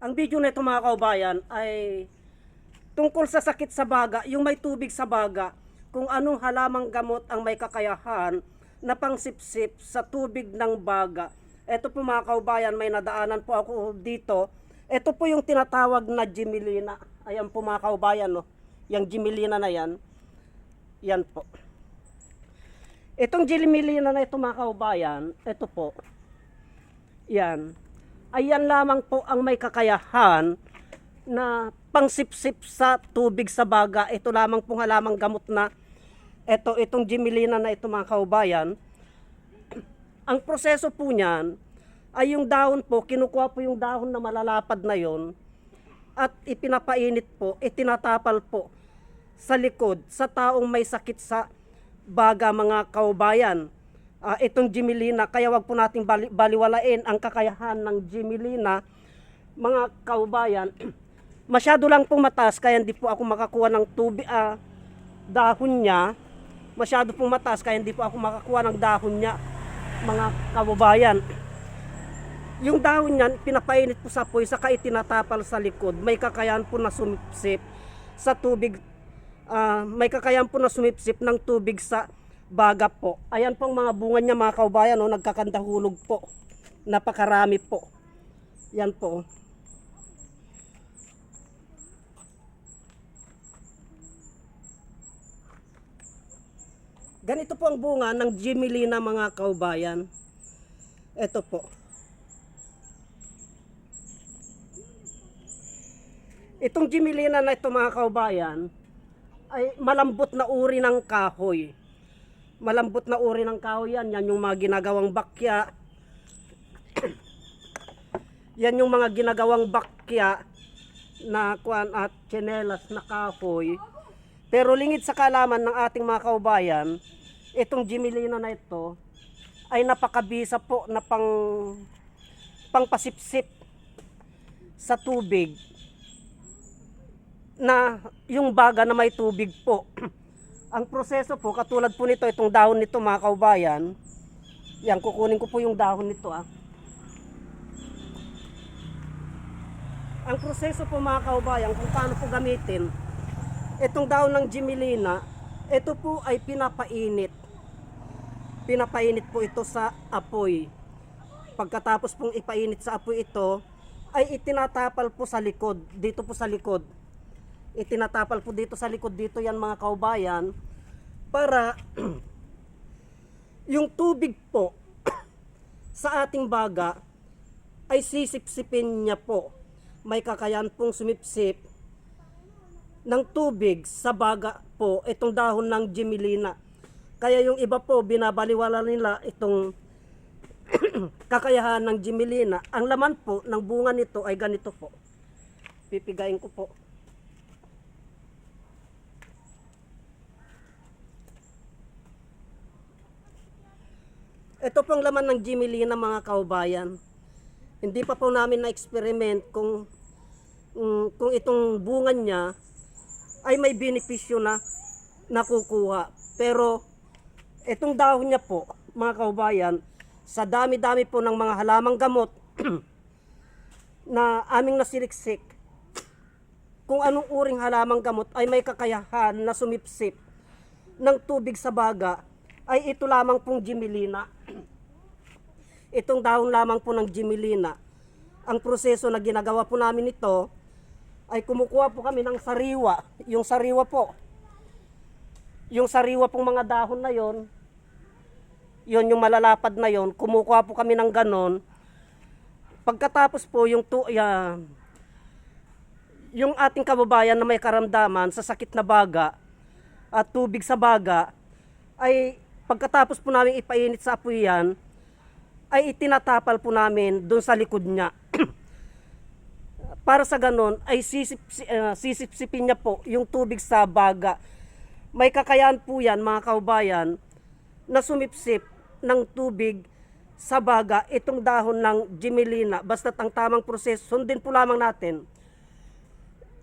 Ang video nito mga kaubayan ay tungkol sa sakit sa baga, yung may tubig sa baga, kung anong halamang gamot ang may kakayahan na pangsipsip sa tubig ng baga. Ito po mga kaubayan, may nadaanan po ako dito. Ito po yung tinatawag na Jimelina. Ayan po mga kaubayan, no? Yung Jimelina na yan. Yan po. Itong Jimelina na ito mga kaubayan, ito po. Yan. Ayan lamang po ang may kakayahan na pangsipsip sa tubig sa baga. Ito lamang pong halamang gamot na ito, itong Jimelina na ito mga kaubayan. Ang proseso po niyan ay yung dahon po, kinukuha po yung dahon na malalapad na yon at ipinapainit po, itinatapal po sa likod sa taong may sakit sa baga mga kaubayan. Ah, itong Jimelina, kaya wag po nating bali- baliwalain ang kakayahan ng Jimelina, mga kaubayan. Masyado lang pong mataas, kaya hindi po ako makakuha ng tubig, ah, dahon niya. Masyado pong mataas, kaya hindi po ako makakuha ng dahon niya, mga kaubayan. Yung dahon niyan, pinapainit po sa apoy, saka itinatapal sa likod. May kakayahan po na sumipsip sa tubig, ah, may kakayahan po na sumipsip ng tubig sa baga po. Ayan pong mga bunga niya mga kaubayan, no, nagkakandahulog po. Napakarami po. Yan po. Ganito po ang bunga ng Jimelina mga kaubayan. Ito po. Itong Jimelina na ito mga kaubayan ay malambot na uri ng kahoy. Malambot na uri ng kahoy yan. Yan yung mga ginagawang bakya. yan yung mga ginagawang bakya na kuan at tsinelas na kahoy. Pero lingid sa kalaman ng ating mga kaubayan, itong Jimelina na ito ay napakabisa po na pang pangpasipsip sa tubig na yung baga na may tubig po. Ang proseso po, katulad po nito, itong dahon nito mga kaubayan, yan, kukunin ko po yung dahon nito ah. Ang proseso po mga kaubayan, kung paano po gamitin, itong dahon ng Jimelina, ito po ay pinapainit. Pinapainit po ito sa apoy. Pagkatapos pong ipainit sa apoy ito, ay itinatapal po sa likod, dito po sa likod itinatapal po dito sa likod dito yan mga kaubayan para yung tubig po sa ating baga ay sisipsipin niya po. May kakayan pong sumipsip ng tubig sa baga po itong dahon ng Jimelina. Kaya yung iba po binabaliwala nila itong kakayahan ng Jimelina. Ang laman po ng bunga nito ay ganito po. Pipigayin ko po. Ito pong laman ng Jimelina mga kaubayan. Hindi pa po namin na-experiment kung mm, kung itong bunga niya ay may benepisyo na nakukuha. Pero itong dahon niya po, mga kaubayan, sa dami-dami po ng mga halamang gamot na aming nasiliksik, kung anong uring halamang gamot ay may kakayahan na sumipsip ng tubig sa baga, ay ito lamang pong Jimelina. Itong dahon lamang po ng Jimelina. Ang proseso na ginagawa po namin ito ay kumukuha po kami ng sariwa. Yung sariwa po. Yung sariwa pong mga dahon na yon, yon yung malalapad na yon, kumukuha po kami ng ganon. Pagkatapos po yung tu ya, yung ating kababayan na may karamdaman sa sakit na baga at tubig sa baga ay pagkatapos po namin ipainit sa apoy yan, ay itinatapal po namin doon sa likod niya. Para sa ganon, ay sisip, uh, sisipsipin niya po yung tubig sa baga. May kakayahan po yan, mga kaubayan, na sumipsip ng tubig sa baga itong dahon ng Jimelina. Basta't ang tamang proseso, sundin po lamang natin.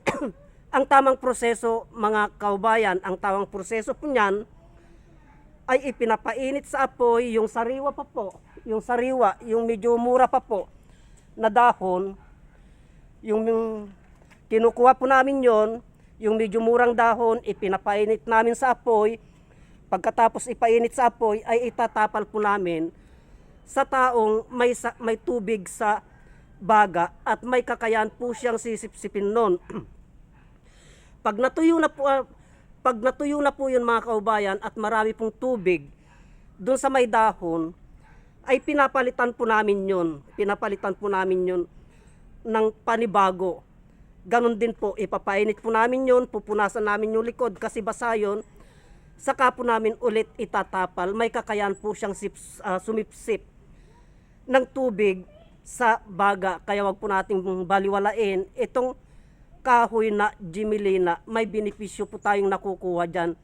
ang tamang proseso, mga kaubayan, ang tamang proseso po niyan, ay ipinapainit sa apoy yung sariwa pa po, yung sariwa, yung medyo mura pa po na dahon, yung kinukuha po namin yon, yung medyo murang dahon, ipinapainit namin sa apoy. Pagkatapos ipainit sa apoy, ay itatapal po namin sa taong may, sa, may tubig sa baga at may kakayahan po siyang sisipsipin nun. pag natuyo na po, ah, pag natuyo na po yun mga kaubayan at marami pong tubig doon sa may dahon, ay pinapalitan po namin yun. Pinapalitan po namin yun ng panibago. Ganon din po, ipapainit po namin yun, pupunasan namin yung likod kasi basa yun. Saka po namin ulit itatapal. May kakayahan po siyang sips, ah, sumipsip ng tubig sa baga. Kaya wag po nating baliwalain itong kahoy na Jimelina. May benepisyo po tayong nakukuha dyan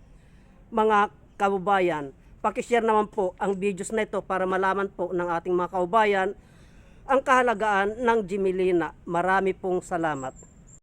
mga kababayan. Pakishare naman po ang videos na ito para malaman po ng ating mga kaubayan ang kahalagaan ng Jimelina. Marami pong salamat.